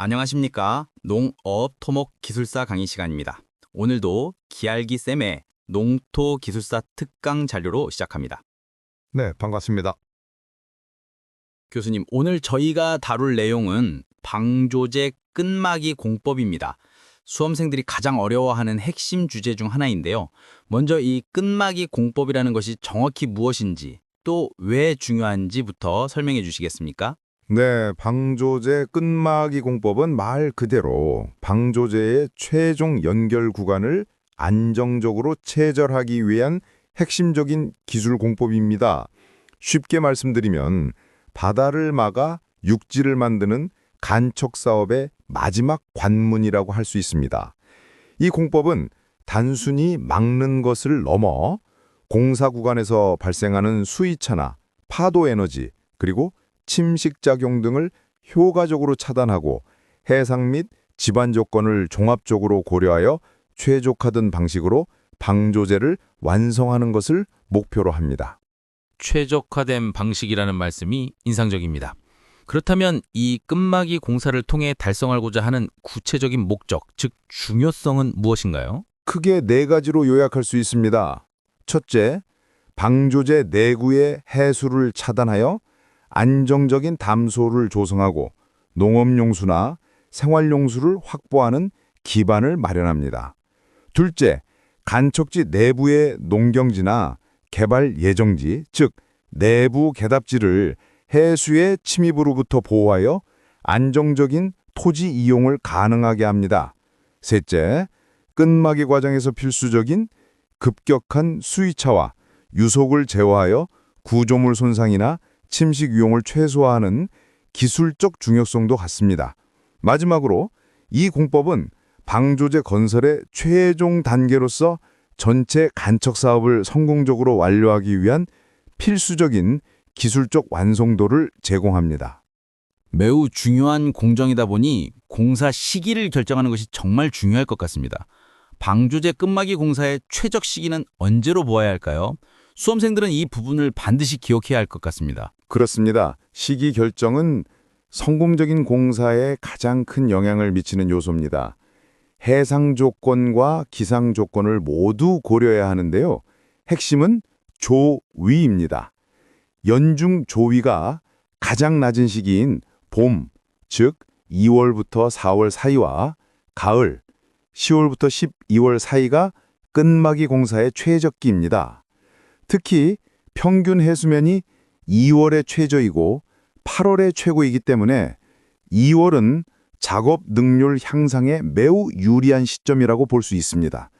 안녕하십니까. 농업 토목 기술사 강의 시간입니다. 오늘도 기알기 쌤의 농토 기술사 특강 자료로 시작합니다. 네, 반갑습니다. 교수님, 오늘 저희가 다룰 내용은 방조제 끝막이 공법입니다. 수험생들이 가장 어려워하는 핵심 주제 중 하나인데요. 먼저 이 끝막이 공법이라는 것이 정확히 무엇인지 또 왜 중요한지부터 설명해 주시겠습니까? 네, 방조제 끝막이 공법은 말 그대로 방조제의 최종 연결 구간을 안정적으로 체절하기 위한 핵심적인 기술 공법입니다. 쉽게 말씀드리면 바다를 막아 육지를 만드는 간척 사업의 마지막 관문이라고 할 수 있습니다. 이 공법은 단순히 막는 것을 넘어 공사 구간에서 발생하는 수위차나 파도 에너지 그리고 침식작용 등을 효과적으로 차단하고 해상 및 집안 조건을 종합적으로 고려하여 최적화된 방식으로 방조제를 완성하는 것을 목표로 합니다. 최적화된 방식이라는 말씀이 인상적입니다. 그렇다면 이 끝막이 공사를 통해 달성하고자 하는 구체적인 목적, 즉 중요성은 무엇인가요? 크게 네 가지로 요약할 수 있습니다. 첫째, 방조제 내구의 해수를 차단하여 안정적인 담소를 조성하고 농업용수나 생활용수를 확보하는 기반을 마련합니다. 둘째, 간척지 내부의 농경지나 개발 예정지, 즉 내부 개답지를 해수의 침입으로부터 보호하여 안정적인 토지 이용을 가능하게 합니다. 셋째, 끝막이 과정에서 필수적인 급격한 수위차와 유속을 제어하여 구조물 손상이나 침식 위험을 최소화하는 기술적 중요성도 같습니다. 마지막으로 이 공법은 방조제 건설의 최종 단계로서 전체 간척 사업을 성공적으로 완료하기 위한 필수적인 기술적 완성도를 제공합니다. 매우 중요한 공정이다 보니 공사 시기를 결정하는 것이 정말 중요할 것 같습니다. 방조제 끝막이 공사의 최적 시기는 언제로 보아야 할까요? 수험생들은 이 부분을 반드시 기억해야 할 것 같습니다. 그렇습니다. 시기 결정은 성공적인 공사에 가장 큰 영향을 미치는 요소입니다. 해상 조건과 기상 조건을 모두 고려해야 하는데요. 핵심은 조위입니다. 연중 조위가 가장 낮은 시기인 봄, 즉 2월부터 4월 사이와 가을, 10월부터 12월 사이가 끝막이 공사의 최적기입니다. 특히 평균 해수면이 2월에 최저이고 8월에 최고이기 때문에 2월은 작업 능률 향상에 매우 유리한 시점이라고 볼 수 있습니다.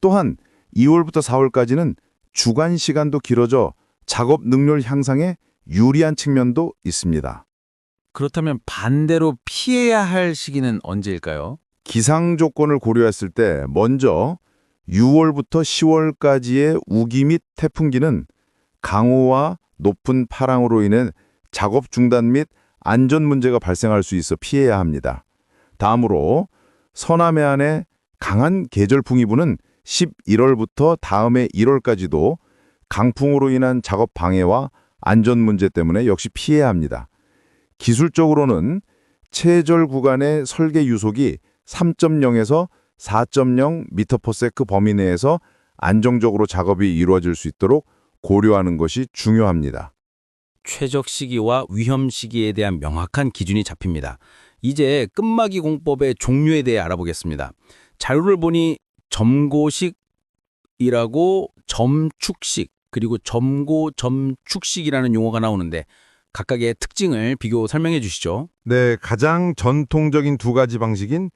또한 2월부터 4월까지는 주간 시간도 길어져 작업 능률 향상에 유리한 측면도 있습니다. 그렇다면 반대로 피해야 할 시기는 언제일까요? 기상 조건을 고려했을 때 먼저 6월부터 10월까지의 우기 및 태풍기는 강우와 높은 파랑으로 인해 작업 중단 및 안전 문제가 발생할 수 있어 피해야 합니다. 다음으로 서남해안의 강한 계절풍이 부는 11월부터 다음해 1월까지도 강풍으로 인한 작업 방해와 안전 문제 때문에 역시 피해야 합니다. 기술적으로는 체절 구간의 설계 유속이 3.0에서 4.0 m/s 범위 내에서 안정적으로 작업이 이루어질 수 있도록 고려하는 것이 중요합니다. 최적 시기와 위험 시기에 대한 명확한 기준이 잡힙니다. 이제 끝막이 공법의 종류에 대해 알아보겠습니다. 자료를 보니 점고식이라고 점축식 그리고 점고 점축식이라는 용어가 나오는데 각각의 특징을 비교 설명해 주시죠. 네, 가장 전통적인 두 가지 방식인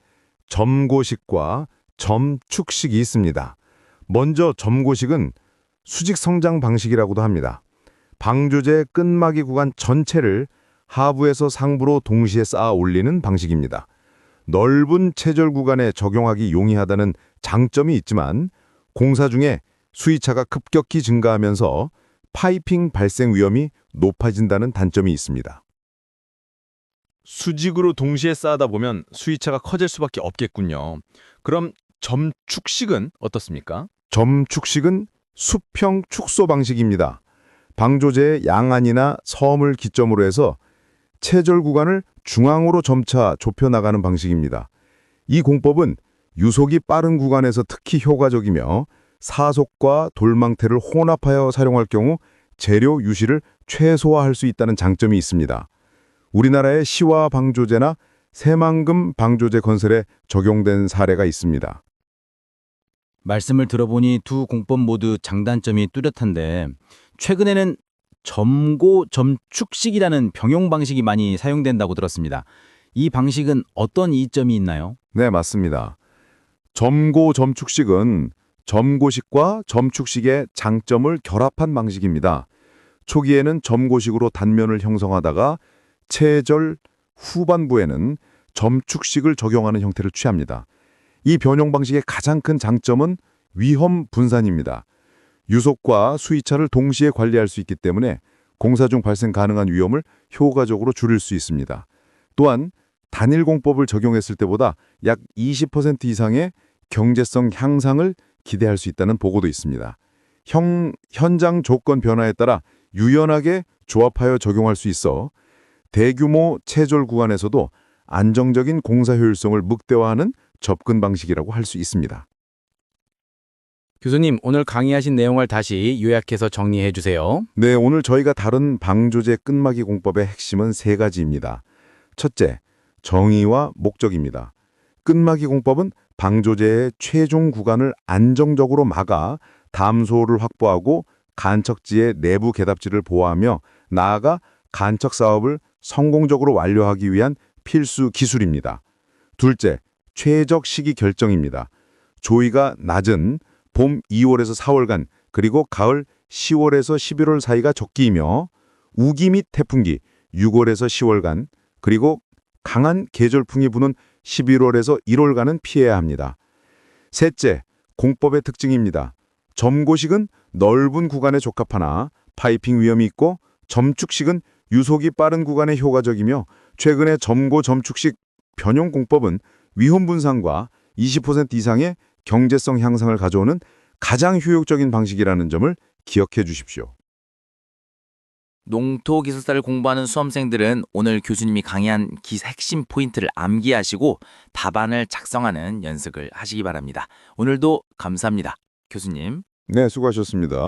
점고식과 점축식이 있습니다. 먼저 점고식은 수직 성장 방식이라고도 합니다. 방조제 끝막이 구간 전체를 하부에서 상부로 동시에 쌓아 올리는 방식입니다. 넓은 체절 구간에 적용하기 용이하다는 장점이 있지만 공사 중에 수위차가 급격히 증가하면서 파이핑 발생 위험이 높아진다는 단점이 있습니다. 수직으로 동시에 쌓다 보면 수위차가 커질 수밖에 없겠군요. 그럼 점축식은 어떻습니까? 점축식은 수평 축소 방식입니다. 방조제의 양안이나 섬을 기점으로 해서 체절 구간을 중앙으로 점차 좁혀 나가는 방식입니다. 이 공법은 유속이 빠른 구간에서 특히 효과적이며 사속과 돌망태를 혼합하여 사용할 경우 재료 유실을 최소화할 수 있다는 장점이 있습니다. 우리나라의 시와 방조제나 새만금 방조제 건설에 적용된 사례가 있습니다. 말씀을 들어보니 두 공법 모두 장단점이 뚜렷한데 최근에는 점고 점축식이라는 병용 방식이 많이 사용된다고 들었습니다. 이 방식은 어떤 이점이 있나요? 네, 맞습니다. 점고 점축식은 점고식과 점축식의 장점을 결합한 방식입니다. 초기에는 점고식으로 단면을 형성하다가 체절 후반부에는 점축식을 적용하는 형태를 취합니다. 이 변형 방식의 가장 큰 장점은 위험 분산입니다. 유속과 수위차를 동시에 관리할 수 있기 때문에 공사 중 발생 가능한 위험을 효과적으로 줄일 수 있습니다. 또한 단일 공법을 적용했을 때보다 약 20% 이상의 경제성 향상을 기대할 수 있다는 보고도 있습니다. 형, 현장 조건 변화에 따라 유연하게 조합하여 적용할 수 있어 대규모 체절 구간에서도 안정적인 공사 효율성을 극대화하는 접근 방식이라고 할 수 있습니다. 교수님, 오늘 강의하신 내용을 다시 요약해서 정리해 주세요. 네, 오늘 저희가 다룬 방조제 끝마기 공법의 핵심은 세 가지입니다. 첫째, 정의와 목적입니다. 끝마기 공법은 방조제의 최종 구간을 안정적으로 막아 담소를 확보하고 간척지의 내부 개답지를 보호하며 나아가 간척 사업을 성공적으로 완료하기 위한 필수 기술입니다. 둘째, 최적 시기 결정입니다. 조이가 낮은 봄 2월에서 4월간 그리고 가을 10월에서 11월 사이가 적기이며 우기 및 태풍기 6월에서 10월간 그리고 강한 계절풍이 부는 11월에서 1월간은 피해야 합니다. 셋째, 공법의 특징입니다. 점고식은 넓은 구간에 적합하나 파이핑 위험이 있고 점축식은 유속이 빠른 구간에 효과적이며 최근에 점고 점축식 변형 공법은 위험 분산과 20% 이상의 경제성 향상을 가져오는 가장 효율적인 방식이라는 점을 기억해 주십시오. 농토 기술사를 공부하는 수험생들은 오늘 교수님이 강의한 기 핵심 포인트를 암기하시고 답안을 작성하는 연습을 하시기 바랍니다. 오늘도 감사합니다. 교수님. 네, 수고하셨습니다.